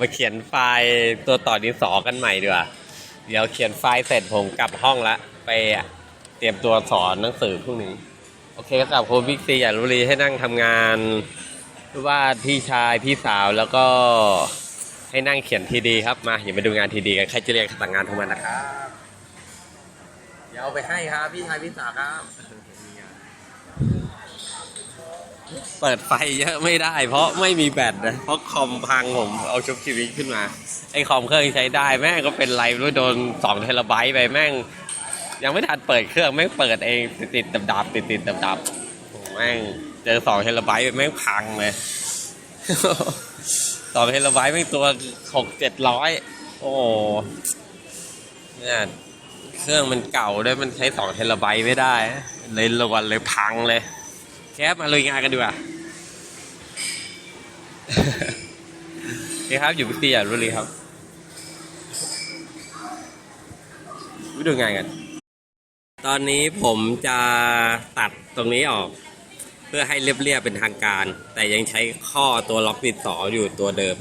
มาเขียนไฟล์ตัวต่อดินสอกันใหม่ดีกว่า เดี๋ยวเขียนไฟล์เสร็จผมกลับห้องละ ไปเตรียมตัวสอนหนังสือพรุ่งนี้ โอเคกับคุณบิ๊กซีอย่ารุรีให้นั่งทำงานว่าพี่ชายพี่สาวแล้วก็ให้นั่งเขียนทีดีครับมาอย่ามาดูงานทีดีกันใครจะเรียนสั่งงานทงมันนะครับเดี๋ยวเอาไปให้ครับพี่ชายพี่สาวครับ เปิดไฟเยอะไม่ได้ เพราะไม่มีแบตนะเพราะคอมพังผมเอาชุบชีวิตขึ้นมา ไอ้คอมเครื่องใช้ได้แม่งก็เป็นไรไม่รู้โดนสองเทราไบต์ไปแม่ง ยังไม่ทันเปิดเครื่องแม่งเปิดเองติดติดดับดับติดติดดับดับโอ้แม่งเจอสองเทราไบต์ไปแม่งพังเลยสองเทราไบต์แม่งตัวหกเจ็ดร้อยโอ้เนี่ยเครื่องมันเก่าด้วยมันใช้สองเทราไบต์ไม่ได้ เลยรวนเลยพังเลย แคปมาลุยงานกันดีกว่าโอเคครับอยู่พิธีอย่ารู้เลยครับวิดูงานกัน ตอนนี้ผมจะตัดตรงนี้ออก เพื่อให้เรียบๆเป็นทางการ แต่ยังใช้ข้อตัวล็อกดินสออยู่ตัวเดิม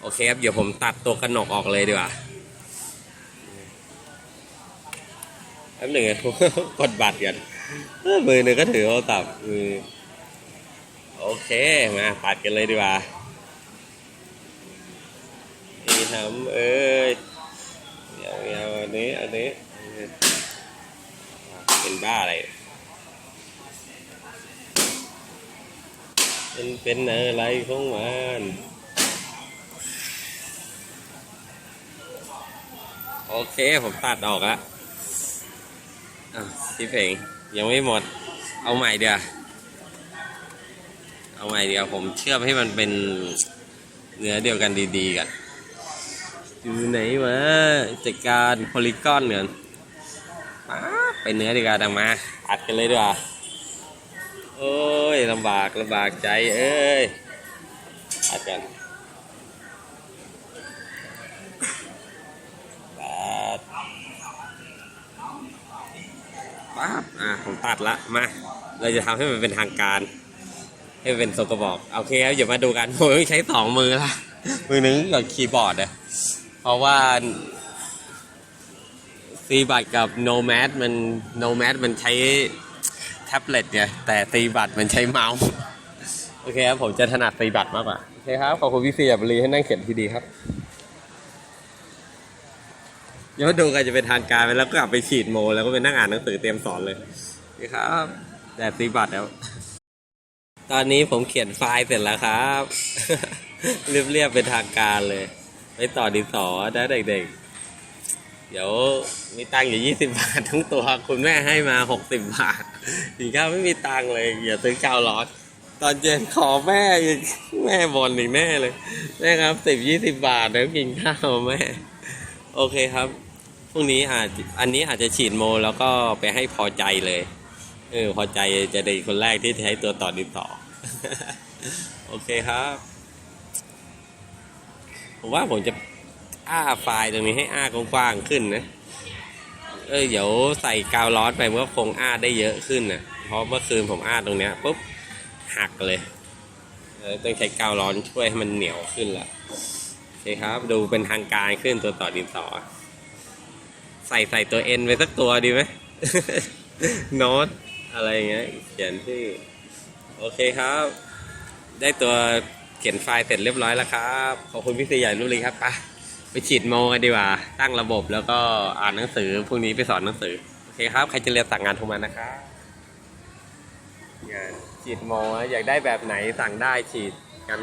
โอเคครับ เดี๋ยวผมตัดตัวกระหนกออกเลยดีกว่าแป๊บหนึ่งนะกดบัตรกัน มือหนึ่งก็ถือโทรศัพท์มือโอเค มาตัดกันเลยดีกว่านี่ทำเอ้ยเดี๋ยวเดี๋ยวอันนี้อันนี้เป็นบ้าอะไรเป็นเป็นอะไรของมันโอเค ผมตัดออกแล้วอะพี่เพลง ยังไม่หมด เอาใหม่เดียวเอาใหม่เดียวผมเชื่อมให้มันเป็นเนื้อเดียวกันดีๆกันอยู่ไหนวะจัดการโพลีกอนเงินป๊าไปเนื้อดีกว่าดังมาอัดกันเลยดีกว่าโอ้ยลำบากลำบากใจเอ้ยอัดกันตัด ป๊าบอะผมตัดละมาเราจะทำให้มันเป็นทางการ ให้มันเป็นทรงกระบอกโอเคครับเดี๋ยวมาดูกันผมต้องใช้สองมือละมือหนึ่งกับคีย์บอร์ดนะเพราะว่าซีบัตกับ Nomad มัน Nomad มันใช้แท็บเล็ตไงแต่ซีบัตมันใช้เมาส์โอเคครับผมจะถนัดซีบัตมากกว่าโอเคครับขอบคุณพี่เสียบรีให้นั่งเขียนทีดีครับ ยวมาดูกันจะเป็นทางการไปแล้วก็กลับไปฉีดโม แล้วก็ไปนั่งอ่านหนังสือเตรียมสอนเลยนี่ครับแดดตีบัตรแล้ว ตอนนี้ผมเขียนไฟล์เสร็จแล้วครับ เรียบๆเป็นทางการเลย ไปต่อดินสอได้เด็กๆ เดี๋ยวมีตังค์อยู่ยี่สิบาททั้งตัว คุณแม่ให้มาหกสิบบาทอีกข้าวไม่มีตังค์เลยอย่าซื้อข้าวร้อนตอนเย็นขอแม่อีกแม่บอลอีกแน่เลยแม่ครับสิบยี่สิบบาทแล้วกินข้าวแม่ โอเคครับ พรุ่งนี้อาจอันนี้อาจจะฉีดโมแล้วก็ไปให้พอใจเลยเออพอใจจะได้คนแรกที่ใช้ตัวต่อดินต่อ โอเคครับ ผมว่าผมจะอ้าไฟล์ตรงนี้ให้อ้ากว้างๆขึ้นนะ เออเดี๋ยวใส่กาวร้อนไปมันก็คงอ้าได้เยอะขึ้นนะเพราะเมื่อคืนผมอ้าตรงเนี้ยปุ๊บหักเลยเออต้องใช้กาวร้อนช่วยให้มันเหนียวขึ้นละโอเคครับ ดูเป็นทางการขึ้นตัวต่อดินสอ ใส่ใส่ตัวเอ็นไปสักตัวดีไหมโน้ตอะไรเงี้ยเขียนที่อโอเคครับ ได้ตัวเขียนไฟล์เสร็จเรียบร้อยแล้วครับ ขอบคุณพี่สีใหญ่รุ่ลีครับไปไปฉีดโมกันดีกว่า ตั้งระบบแล้วก็อ่านหนังสือพรุ่งนี้ไปสอนหนังสือ โอเคครับ ใครจะเรียนสั่งงานโทรมานะครับงานฉีดโมอยากได้แบบไหนสั่งได้ฉีดกัน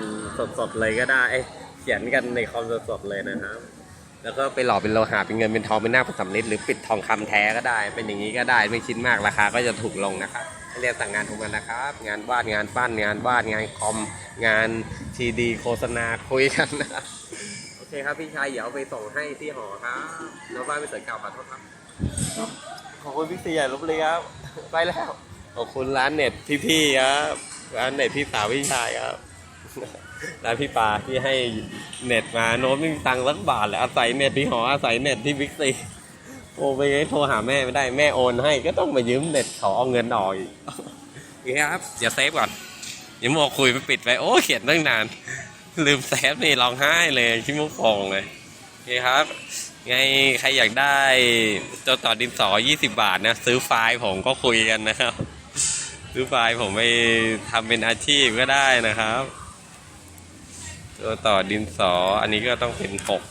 สดๆเลยก็ได้ เขียนกันในคอมสดๆเลยนะครับ แล้วก็ไปหล่อเป็นโลหะเป็นเงินเป็นทองเป็นหน้าผสมฤทธิ์หรือปิดทองคำแท้ก็ได้ เป็นอย่างนี้ก็ได้ไม่ชิ้นมากราคาก็จะถูกลงนะครับให้เรียนสั่งงานทุกวันนะครับ งานวาดงานปั้นงานวาดงานคอม งานทีดีโฆษณาคุยกันนะครับโอเคครับพี่ชายเดี๋ยวเอาไปส่งให้ที่หอครับแล้วบ้านไปเสริมเก่าขอโทษครับขอบคุณพี่เสียลบเลยครับไปแล้วขอบคุณร้านเน็ตพี่ๆครับร้านเน็ตพี่สาวพี่ชายครับ ร้านพี่ปาที่ให้เน็ตมาโน้ตไม่มีตังค์สักบาทเลยอาศัยเน็ตที่หออาศัยเน็ตที่บิ๊กซีโอไปโทรหาแม่ไม่ได้แม่โอนให้ก็ต้องมายืมเน็ตเขาเอาเงินออกอีกโอเครับอย่าเซฟก่อนอย่ามัวคุยไปปิดไปโอ้เขียนตั้งนาน ลืมแซฟนี่ร้องไห้เลยขี้มุกโป่งเลยโอเคครับ ไงใครอยากได้เจ้าต่อดินสอ 20 บาทนะ ซื้อไฟล์ผมก็คุยกันนะครับ ซื้อไฟล์ผมไปทำเป็นอาชีพก็ได้นะครับ ตัวต่อดินสอ อันนี้ก็ต้องเป็นหก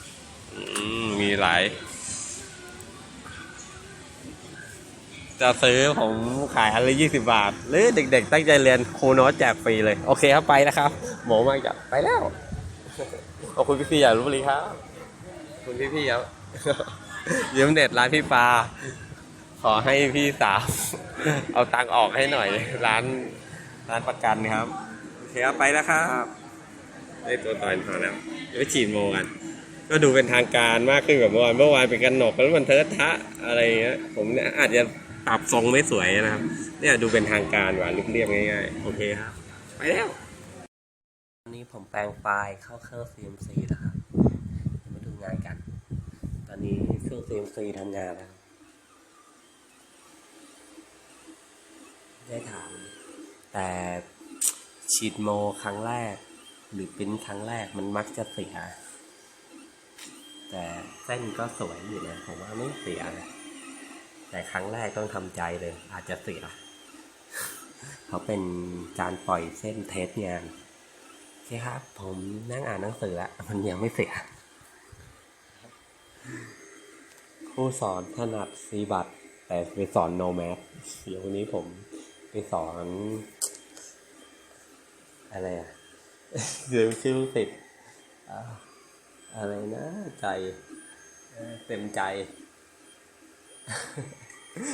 อืมมีหลาย จะซื้อผมขายอันละยี่สิบาท หรือเด็กๆ ตั้งใจเรียนครูโน้ตแจกฟรีเลย โอเคครับไปนะครับ หมูมากจะไปแล้ว ขอบคุณพี่พี่ๆอย่ารู้บรีครับขอบคุณพี่พี่ๆครับยืมเน็ตร้านพี่ปาขอให้พี่สาว เอาตังค์ออกให้หน่อย ร้านร้านประกันครับ โอเคครับไปแล้วครับ ได้ตัวต่อยมาแล้วเดี๋ยวไปฉีดโมกัน ก็ดูเป็นทางการมากขึ้นกว่าเมื่อวานเมื่อวานเป็นกันหนกแล้วมันเทิร์ทะอะไรเงี้ยผมเนี่ยอาจจะปรับทรงไม่สวยนะครับ เนี่ยดูเป็นทางการกว่าเรียบๆง่ายๆ โอเคครับ ไปแล้ววันนี้ผมแปลงไฟล์เข้าเครื่อง CMC แล้วครับมาดูงานกัน ตอนนี้เครื่อง CMC ทำงานแล้ว ได้ถาม แต่ฉีดโมครั้งแรก หรือปิ้นครั้งแรกมันมักจะเสีย แต่เส้นก็สวยอยู่นะผมว่าไม่เสียนะแต่ครั้งแรกต้องทำใจเลย อาจจะเสีย เขาเป็นการปล่อยเส้นเทสงานโอเคครับ ผมนั่งอ่านหนังสือล้วมันยังไม่เสียครูสอนถนัดซีบัตแต่ไปสอนโนแมสเดี๋ยววันนี้ผมไปสอน อะไรอะ เดี๋ยวชื่อลูกศิษย์อ่าอะไรนะ ใจ เต็มใจ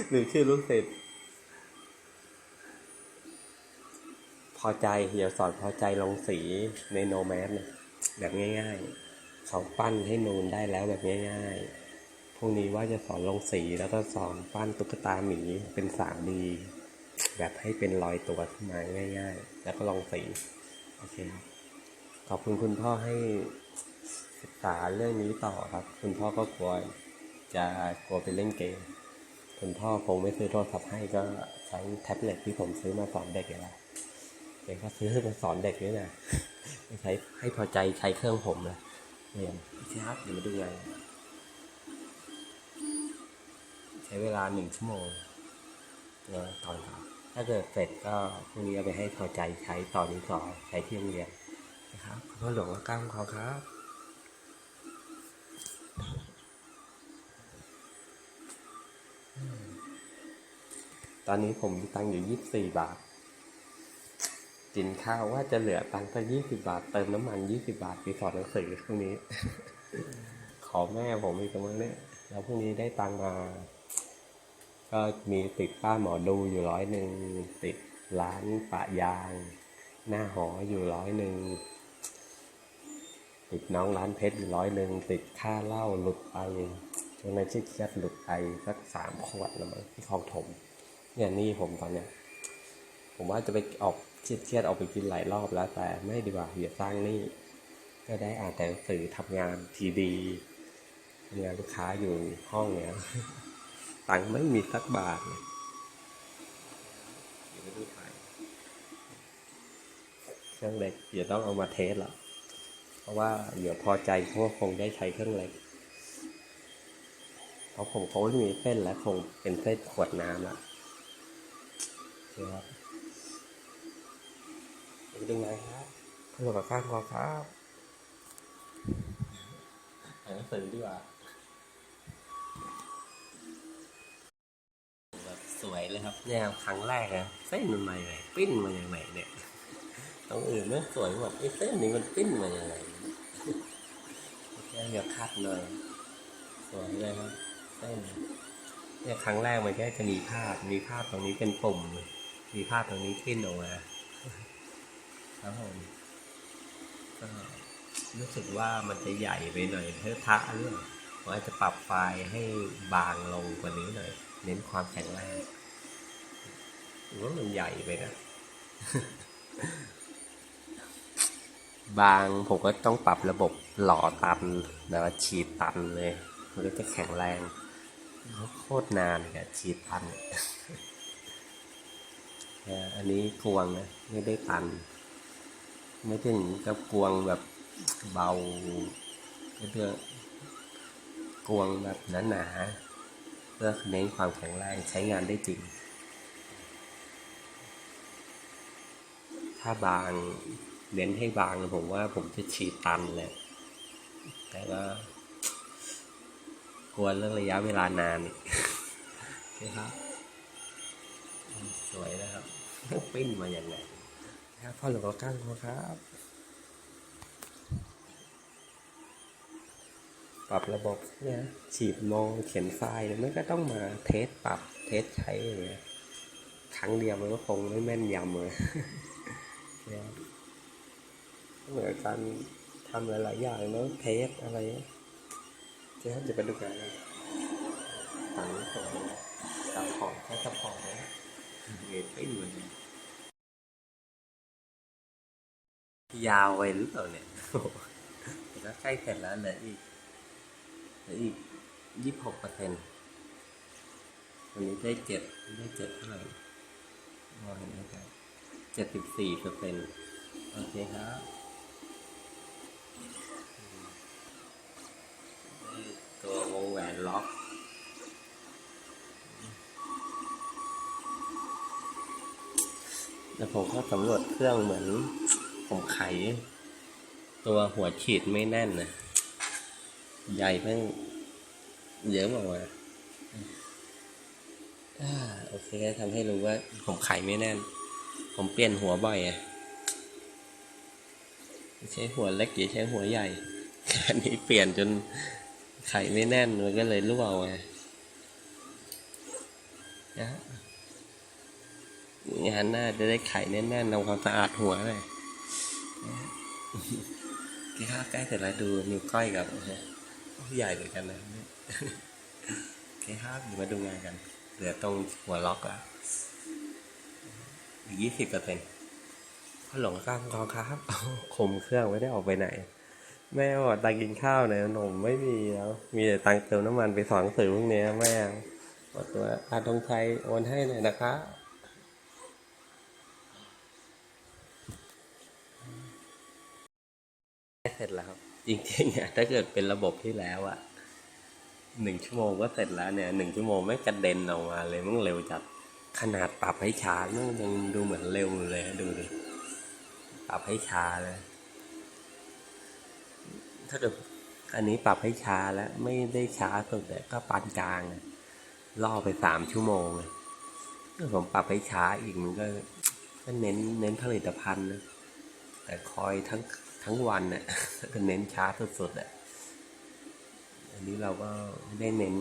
หรือชื่อลูกศิษย์พอใจเดี๋ยวสอนพอใจลงสีในโนแมสนแบบง่าย ๆ เขาปั้นให้นูนได้แล้วแบบง่าย ๆ พรุ่งนี้ว่าจะสอนลงสีแล้วก็สอนปั้นตุ๊กตาหมีเป็นสามดีแบบให้เป็นรอยตัวขึ้นมาง่าย ๆ แล้วก็ลงสี โอเคครับ ขอบคุณคุณพ่อให้ศึกษาเรื่องนี้ต่อครับ คุณพ่อก็กลัวจะกลัวไปเล่นเกม คุณพ่อคงไม่ซื้อโทรศัพท์ให้ก็ใช้แท็บเล็ตที่ผมซื้อมาสอนเด็กอย่างไรเด็กก็ซื้อมาสอนเด็กด้วยนะไม่ใช้ให้พอใจใช้เครื่องผมนะเรียนโอเครับเดี๋ยวมาดูงานใช้เวลาหนึ่งชั่วโมงเดี๋ยวตอนก่อนถ้าเกิดเสร็จก็พรุ่งนี้เอาไปให้พอใจใช้ตอนนี้ก่อนใช้ที่โรงเรียน นะครับขอหลวงและก้ามเขาครับ ตอนนี้ผมมีตังค์อยู่ยี่สิบสี่บาท กินข้าวว่าจะเหลือตังค์สักยี่สิบาท เติมน้ำมันยี่สิบาทไปสอนหนังสือพรุ่งนี้ ขอแม่ผมอีกประมาณเนี้ยแล้วพรุ่งนี้ได้ตังค์มา ก็มีติดป้าหมอดูอยู่ร้อยหนึ่งติดร้านปะยาง หน้าหออยู่ร้อยหนึ่ง ติดน้องร้านเพชรอยู่ร้อยหนึ่งติดค่าเหล้าหลุดไปช่วงนั้นเครียดๆหลุดไปสักสามขวดแล้วมั้งที่คลองถม เนี่ยหนี่ผมตอนเนี้ยผมว่าจะไปออกเครียดๆออกไปกินหลายรอบแล้ว แต่ไม่ดีกว่าอย่าสร้างหนี้ก็ได้อ่านแต่หนังสือทำงานทีดีทำงานลูกค้าอยู่ห้องเนี้ยตังค์ไม่มีสักบาทเลยเดี๋ยวไปดูถ่ายเครื่องเล็กเดี๋ยวต้องเอามาเทสละเพ ราะว่าเดี๋ยวพอใจเขาก็คงได้ใช้เครื่องเล็กเพราะผมคงไม่มีเส้นแล้วคงเป็นเส้นขวดน้ำละโอเคครับเป็นไงครับขนมกับข้าวครับครับอ่านหนังสือดีกว่าแบบสวยเลยครับเนี่ยครั้งแรกนะเส้นมันมาอย่างไรปิ้นมาอย่างไรเนี่ยตรงอื่นไม่สวยหมดไอ้เส้นนี้มันปิ้นมาอย่างไร แค่เดี๋ยวคัดเลย สวยเลยครับเส้นเนี่ยครั้งแรกมันแค่จะมีภาพ มีภาพตรงนี้เป็นปุ่ม มีภาพตรงนี้ขึ้นออกมาครับผมก็รู้สึกว่ามันจะใหญ่ไปหน่อยเทอะทะเรื่องผมอาจจะปรับไฟล์ให้บางลงกว่านี้หน่อย เน้นความแข็งแรงหรือว่ามันใหญ่ไปนะ บางผมก็ต้องปรับระบบ หล่อตันแบบว่าฉีดตันเลย มันก็จะแข็งแรงโคตรนานเลยฉีดตันอันนี้กวงนะไม่ได้ตัน ไม่ถึงกับกวงแบบเบาเพื่อกวงแบบหนาๆเพื่อเน้นความแข็งแรงใช้งานได้จริง ถ้าบางเน้นให้บางผมว่าผมจะฉีดตันเลย แต่ว่ากลัวเรื่องระยะเวลานานอีกนะครับสวยนะครับปิ้นมาอย่างไงครับพ่อหลวงพ่อกั้งครับปรับระบบเนี่ยฉีดมองเขียนไฟล์เนี่ยมันก็ต้องมาเทสปรับเทสใช้อย่างเงี้ยครั้งเดียวมันก็คงไม่แม่นยำเลยเนี่ยเหมือนการ ทำหลาย ๆ อย่างเนาะเทสอะไรเจ๊จะไปดูกันต่างส่วนซัพพอร์ตแค่ซัพพอร์ตนะเงินไม่เหมือนยาวไปหรือเปล่าเนี่ยแต่ก็ใกล้เสร็จแล้วเหลืออีกเหลืออีกยี่สิบหกเปอร์เซ็นต์วันนี้ได้เจ็ดได้เจ็ดเท่าไหร่มองเห็นไหมครับเจ็ดสิบสี่เปอร์เซ็นต์โอเคครับได้ ตัววงแหวนล็อกแล้วผมก็สำรวจเครื่องเหมือน ผมไข ตัวหัวฉีดไม่แน่นนะใหญ่เพิ่งเยอะมากว่าโอเคทำให้รู้ว่าผมไขไม่แน่น ผมเปลี่ยนหัวบ่อยอะใช้หัวเล็กอย่าใช้หัวใหญ่อันนี้เปลี่ยนจน ไขไม่แน่นมันก็เลยรั่วไงนะงานหน้าจะได้ไข่แน่นๆทำความสะอาดหัวเลยที่ข้าใกล้เสร็จแล้วดูนิ้วก้อยกับใหญ่เหมือนกันนะโอเคครับเดี๋ยวมาดูงานกัน เหลือตรงหัวล็อกอะอีกยี่สิบเปอร์เซ็นต์พ่อหลงข้างกองครับคมเครื่องไม่ได้ออกไปไหน แม่บอกตังกินข้าวเนี่ยหนมไม่มีแล้ว มีแต่ตังเติมน้ำมันไปสอนหนังสือพวกเนี้ยแม่บอกตัวอาทงชัยโอนให้หน่อยนะคะเสร็จแล้วครับ จริงๆอะถ้าเกิดเป็นระบบที่แล้วอะหนึ่งชั่วโมงก็เสร็จแล้วเนี่ยหนึ่งชั่วโมงไม่กระเด็นออกมาเลยมันเร็วจัดขนาดปรับให้ช้ามันยังดูเหมือนเร็วเลยดูดิปรับให้ช้าเลย ถ้าเกิดอันนี้ปรับให้ช้าแล้วไม่ได้ช้าสุดแต่ก็ปานกลางอะล่อไปสามชั่วโมงเลยถ้าผมปรับให้ช้าอีกมันก็ก็เน้นเน้นผลิตภัณฑ์นะแต่คอยทั้งทั้งวันน่ะก็เน้นช้าสุดๆอะอันนี้เราก็ไม่ได้เน้น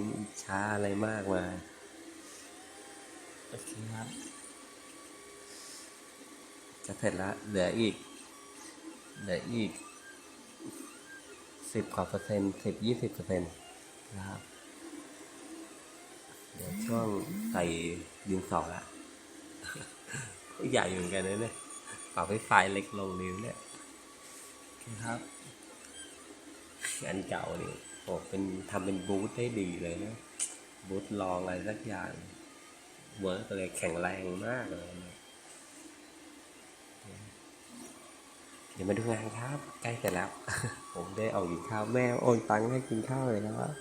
ช้าอะไรมากมาโอเคครับจะเสร็จแล้วเหลืออีกเหลืออีก สิบกว่าเปอร์เซ็นต์สิบยี่สิบเปอร์เซ็นต์นะครับ เดี๋ยวช่วงใส่ดินสอละใหญ่เหมือนกันนะเนี่ยปรับให้ไฟล์เล็กลงนิ้วเนี่ยครับอันเก่านี่โอ้เป็นทำเป็นบูธได้ดีเลยนะบูธลองอะไรสักอย่างเวิร์กเลยแข็งแรงมากเลยนะ เดี๋ยวมาดูงานครับ ใกล้เสร็จแล้ว ผมได้ออกกินข้าวแม่โอนตังค์ให้กินข้าวเลยนะครับ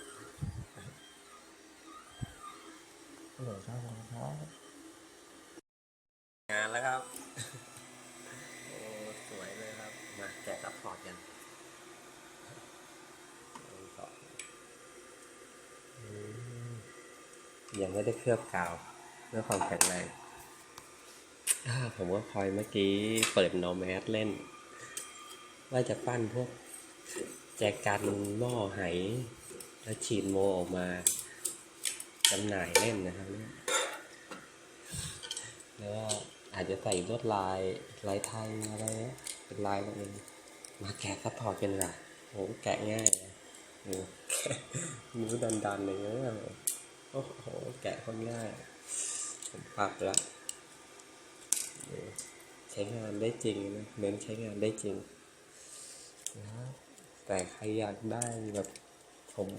ฮัลโหลครับครับงานแล้วครับโอ้สวยเลยครับ มาแกะซัพพอร์ตกันอืมยังไม่ได้เคลือบกาวเพื่อความแข็งแรงอ่าผมก็คอยเมื่อกี้เปิดโนแมสเล่น ว่าจะปั้นพวกแจกันหม้อไหแล้วฉีดโมออกมาจำหน่ายเล่นนะครับเนี่ยแล้วก็อาจจะใส่ลวดลายลายไทยอะไรเป็นลายเราเองมาแกะซัพพอร์ตกันดีกว่าโหแกะง่ายนะโอ้แกะนิ้วดันๆเลยนะโอ้โหแกะคนง่ายผมปรับละใช้งานได้จริงนะเน้นใช้งานได้จริง นะแต่ใครอยากได้แบบผม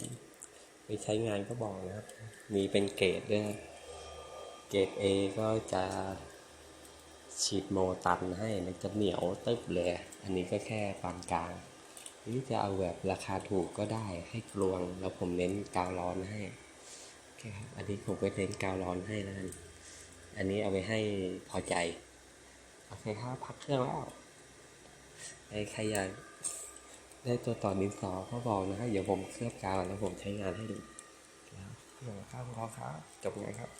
ไปใช้งานก็บอกนะครับ มีเป็นเกรดด้วยเกรด A ก็จะฉีดโมตันให้มันจะเหนียวตึ๊บเลย อันนี้ก็แค่ปานกลาง หรือจะเอาแบบราคาถูกก็ได้ให้กลวง แล้วผมเน้นกาวร้อนให้คครับ อันนี้ผมก็เน้นกาวร้อนให้แล้วกันอันนี้เอาไปให้พอใจ โอเคครับพักเครื่องแล้วไอ้ใครอยาก ได้ตัวต่อดินสอก็บอกนะเดี๋ยวผมเคลือบกาวแล้วผมใช้งานให้ดูแล้วเดี๋ยวข้าวพอครับจบไงครับ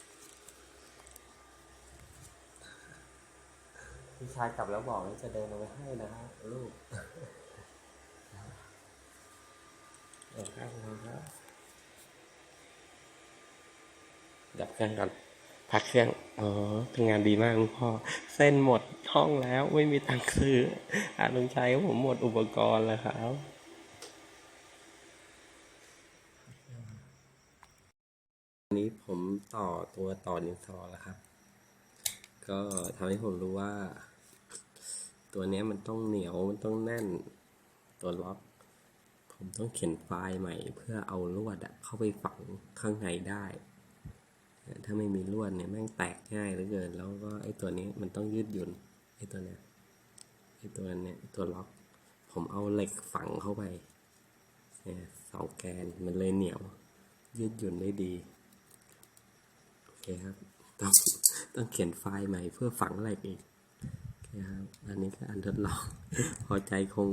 พี่ชายกลับแล้วบอกว่าจะเดินเอาไปให้นะครับลูกเดี๋ยวข้าวพอครับดับเครื่องก่อน พักเครื่องอ๋อทำงานดีมากคุณพ่อ เส้นหมดห้องแล้วไม่มีตังค์ซื้ออาลุงชัยผมหมดอุปกรณ์แล้วครับอันนี้ผมต่อตัวต่อดินสอแล้วครับ ก็ทำให้ผมรู้ว่า ตัวนี้มันต้องเหนียวมันต้องแน่น ตัวล็อกผมต้องเขียนไฟล์ใหม่ เพื่อเอาลวดเข้าไปฝังข้างในได้ ถ้าไม่มีลวดเนี่ยแม่งแตกง่ายเหลือเกิน แล้วก็ไอ้ตัวนี้มันต้องยืดหยุ่นไอ้ตัวเนี้ยไอ้ตัวเนี้ยตัวล็อก ผมเอาเหล็กฝังเข้าไปเนี่ยสองแกนมันเลยเหนียว ยืดหยุ่นได้ดีโอเคครับต้องต้องเขียนไฟล์ใหม่เพื่อฝังเหล็กอีกโอเคครับอันนี้ก็อันทดลองพอใจคง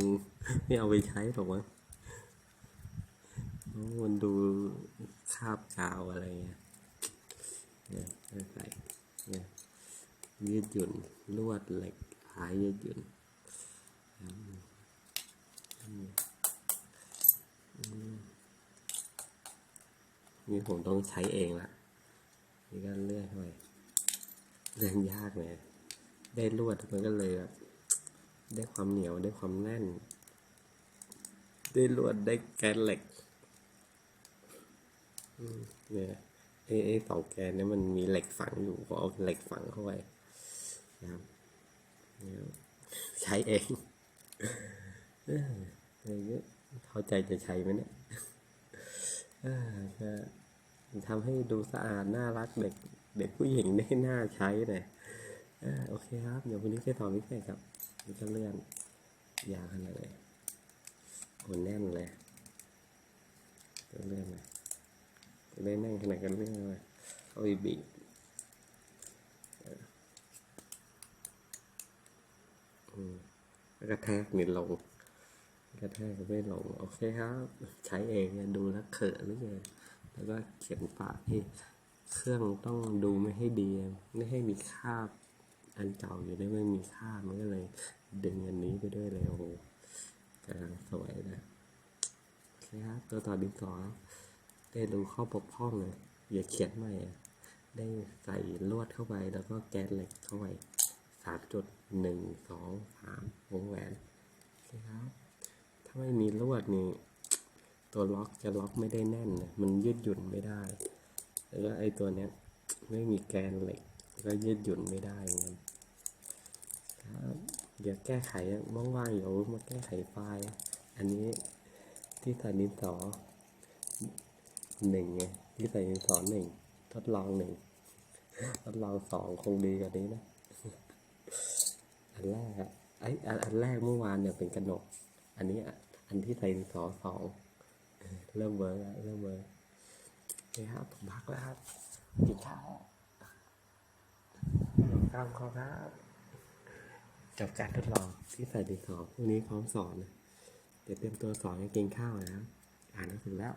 ไม่เอาไปใช้หรอกวะมันดูคาบกาวอะไรเงี้ย นี่ยใส่เนี่ยยืดหยุ่นลวดเหล็กหายยืดหยุ่นนี่ผมต้องใช้เองละนี่ก็เลื่อยไปเรื่องยากเลยได้ลวดมันก็เลยแบบได้ความเหนียวได้ความแน่น ได้ลวดได้แกนเหล็กเนี่ย ไอ้ไอ้เสาแกนเนี่ยมันมีเหล็กฝังอยู่ก็เอาเหล็กฝังเข้าไปนะครับใช้เองเอออะไรเงี้ยเข้าใจจะใช้ไหมเนี่ยเออก็ทำให้ดูสะอาดน่ารักเด็กเด็กผู้หญิงได้น่าใช้เลยเออโอเคครับ เดี๋ยววันนี้ไปต่อพิเศษครับนี่ก็เลื่อนยาวขนาดเลยโอ้แน่นเลยเลื่อนเลย ได้นั่งขนาดกันเรื่องอะไรเอาไปบีบอืมแล้วกระแทกนิดลงกระแทกไม่ลงโอเคครับ ใช้เองดูแล้วเขินหรือไงแล้วก็เขียนปากที่เครื่องต้องดูไม่ให้ดี ไม่ให้มีคราบ อันเก่าอยู่ได้ไม่มีคราบมันก็เลย ดึงอันนี้ไปด้วยเลยโอ้โหกำลังสวยนะโอเคครับตัวต่อดินสอ ได้ดูข้อบกพร่องเลยอย่าเขียนใหม่ได้ใส่ลวดเข้าไปแล้วก็แกนเหล็กเข้าไปสามจุดหนึ่งสองสามวงแหวนโอเครับถ้าไม่มีลวดนี่ตัวล็อกจะล็อกไม่ได้แน่นนะมันยืดหยุ่นไม่ได้ แล้วก็ไอ้ตัวเนี้ยไม่มีแกนเหล็กก็ยืดหยุ่นไม่ได้เหมือนกันครับเดี๋ยวแก้ไขว่างๆเดี๋ยวมาแก้ไขไฟล์อันนี้ที่ใส่ดินสอ หนึ่งไงที่ใส่ดินสอหนึ่งทดลองหนึ่งทดลองสองคงดีกว่านี้นะ อันแรกอะไออันอันแรกเมื่อวานเนี่ยเป็นกระหนก อันนี้อะอันที่ใส่ดินสอสองเริ่มเวิร์กแล้วเริ่มเวิร์กโอเคครับผมพักแล้วครับกินข้าวข้าวขอครับจบการทดลองที่ใส่ดินสอพรุ่งนี้พร้อมสอนเดี๋ยวเตรียมตัวสอนกินข้าวนะครับอ่านหนังสือแล้ว